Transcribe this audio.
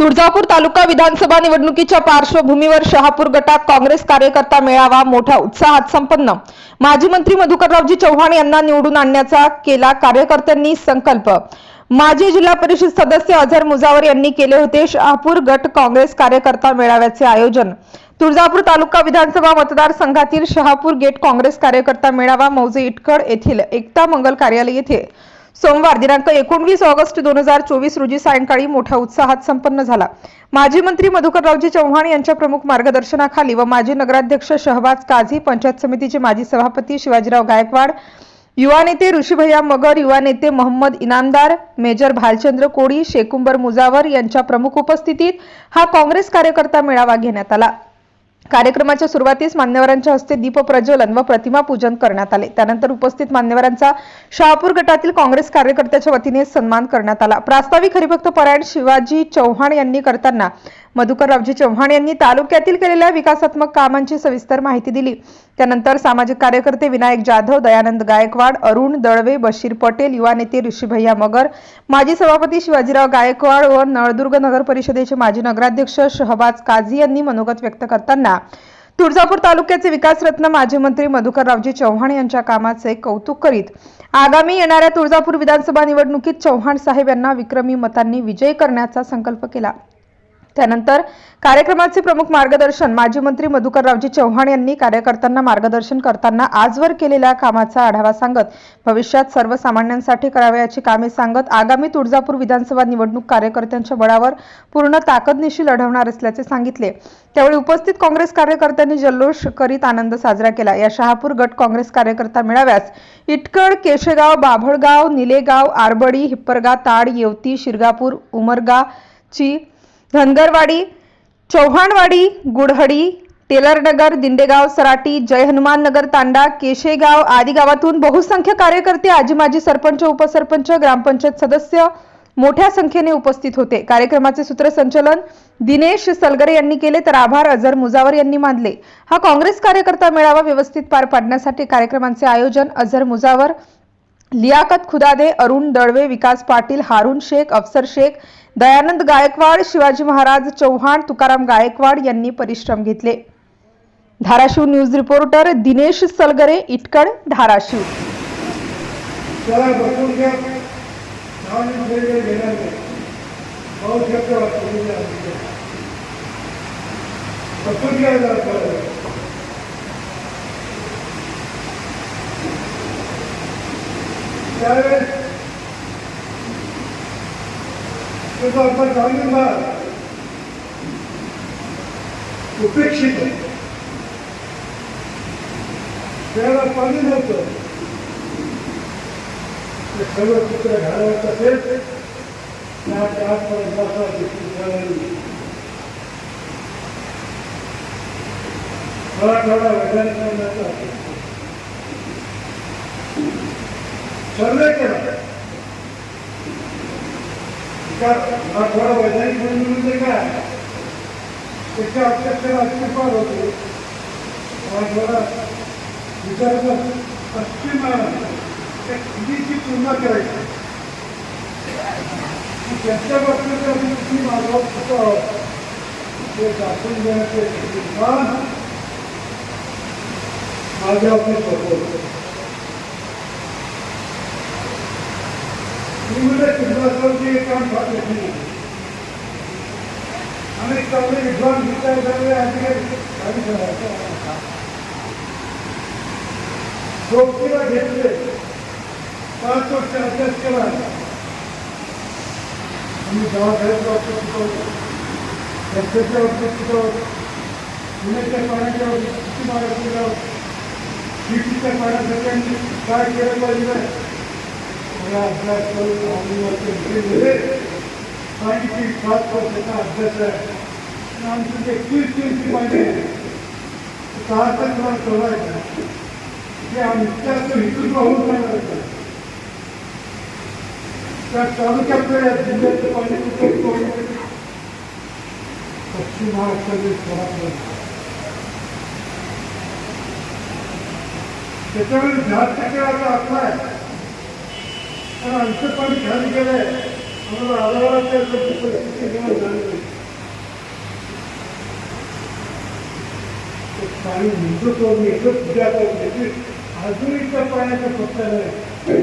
तुळजापूर तालुका विधानसभा निवडणुकीच्या पार्श्वभूमीवर शहापूर गटात काँग्रेस कार्यकर्ता मेळावा मोठ्या उत्साहात संपन्न. माजी मंत्री मधुकररावजी चव्हाण यांना निवडून आणण्याचा केला कार्यकर्त्यांनी संकल्प. माजी जिल्हा परिषद सदस्य अझर मुजावर यांनी केले होते शहापूर गट काँग्रेस कार्यकर्ता मेळाव्याचे आयोजन. तुळजापूर तालुका विधानसभा मतदारसंघातील शहापूर गेट काँग्रेस कार्यकर्ता मेळावा मौजे इटकड येथील एकता मंगल कार्यालय येथे सोमवार दिनांक एकोणवीस ऑगस्ट दोन हजार चोवीस रोजी सायंकाळी मोठ्या उत्साहात संपन्न झाला. माजी मंत्री मधुकररावजी चव्हाण यांच्या प्रमुख मार्गदर्शनाखाली व माजी नगराध्यक्ष शहबाज काझी पंचायत समितीचे माजी सभापती शिवाजीराव गायकवाड युवा नेते ऋषीभैया मगर युवा नेते मोहम्मद इनामदार मेजर भालचंद्र कोळी शेकुंबर मुजावर यांच्या प्रमुख उपस्थितीत हा काँग्रेस कार्यकर्ता मेळावा घेण्यात आला. कार्यक्रमाच्या सुरुवातीस मान्यवरांच्या हस्ते दीप प्रज्वलन व प्रतिमा पूजन करण्यात आले. त्यानंतर उपस्थित मान्यवरांचा शहापूर गटातील काँग्रेस कार्यकर्त्याच्या वतीने सन्मान करण्यात आला. प्रास्ताविक हरिभक्त परायण शिवाजी चव्हाण यांनी करताना मधुकररावजी चव्हाण यांनी तालुक्यातील केलेल्या विकासात्मक कामांची सविस्तर माहिती दिली. त्यानंतर सामाजिक कार्यकर्ते विनायक जाधव दयानंद गायकवाड अरुण दळवे बशीर पटेल युवा नेते ऋषीभैया मगर माजी सभापती शिवाजीराव गायकवाड व नळदुर्ग नगर परिषदेचे माजी नगराध्यक्ष शहबाज काझी यांनी मनोगत व्यक्त करताना तुळजापूर तालुक्याचे विकासरत्न माजी मंत्री मधुकररावजी चव्हाण यांच्या कामाचे कौतुक करीत आगामी येणाऱ्या तुळजापूर विधानसभा निवडणुकीत चव्हाण साहेब यांना विक्रमी मतांनी विजयी करण्याचा संकल्प केला. त्यानंतर कार्यक्रमाचे प्रमुख मार्गदर्शन माजी मंत्री मधुकररावजी चव्हाण यांनी कार्यकर्त्यांना मार्गदर्शन करताना आजवर केलेल्या कामाचा आढावा सांगत भविष्यात सर्वसामान्यांसाठी करावयाची कामे सांगत आगामी तुळजापूर विधानसभा निवडणूक कार्यकर्त्यांच्या बळावर पूर्ण ताकदनिशी लढवणार असल्याचे सांगितले. त्यावेळी उपस्थित काँग्रेस कार्यकर्त्यांनी जल्लोष करीत आनंद साजरा केला. या शहापूर गट काँग्रेस कार्यकर्ता मेळाव्यास इटकड केशेगाव बाभळगाव निलेगाव आरबडी हिप्परगा ताड येवती शिरगापूर उमरगा ची धनगरवाडी चौहानवाडी गुडहडी टेलरनगर दिंडेगाव सराटी जय हनुमान नगर तांडा केशेगाव आदी गावातून बहुसंख्य कार्यकर्ते आजी माजी सरपंच उपसरपंच ग्रामपंचायत सदस्य मोठ्या संख्येने उपस्थित होते. कार्यक्रमाचे सूत्रसंचलन दिनेश सलगरे यांनी केले तर आभार अझर मुजावर यांनी मानले. हा काँग्रेस कार्यकर्ता मेळावा व्यवस्थित पार पाडण्यासाठी कार्यक्रमांचे आयोजन अझर मुजावर लियाकत खुदादे अरुण दळवे विकास पाटील हारून शेख अफसर शेख दयानंद गायकवाड शिवाजी महाराज चव्हाण तुकाराम गायकवाड यांनी परिश्रम घेतले. Dharashiv news reporter Dinesh Salgare Itkad Dharashiv. त्यावेळेस उपेक्षित त्याला पाणी नव्हतं ते सर्व चित्र घालवत असेल त्या आजपर्यंत असा दिसून झालेली. मला थोडा वैज्ञानिक करण्याचा सर्वे केला थोडा वैज्ञानिक म्हणून म्हणजे काय? त्याच्या अक्षर अस्तित्वात होते. थोडा विचार पश्चिम त्या पूर्ण करायची. त्यांच्या बाबतीत किती मागवत? होतो ते दाखवून देण्याचे निर्माण माझ्या बाबतीत होतो मी म्हणजे चित्रपटाचे आणि चांगले घेतले. पाच वर्ष अभ्यास केला. आम्ही दवाखान्यात डॉक्टर शिकवतो रस्त्याच्या वरती शिकवतो पुण्याच्या पाण्याच्या किती मार्ग शिकवतो पाण्यासाठी काय केलं पाहिजे? मला अभ्यास करून आम्ही पाच वर्षाचा अभ्यास आहे आणि आमची जे तीस तीनची सहा तर मला सोडायचं जे आमच्या हिंदुत्व होऊन जाणार त्या तालुक्यातल्या या जिल्ह्याचं पाणी कुठे पश्चिम महाराष्ट्रातील त्याच्यामुळे दहा टक्के आता आपला आहे पण आमचं पाणी खाली गेलंय आम्हाला आधाराच्या परिस्थिती निर्माण झाली पाणी म्हणतो तो मी एकच पूजा करून घेतली अजूनही त्या पाण्याचा पत्ता नाही.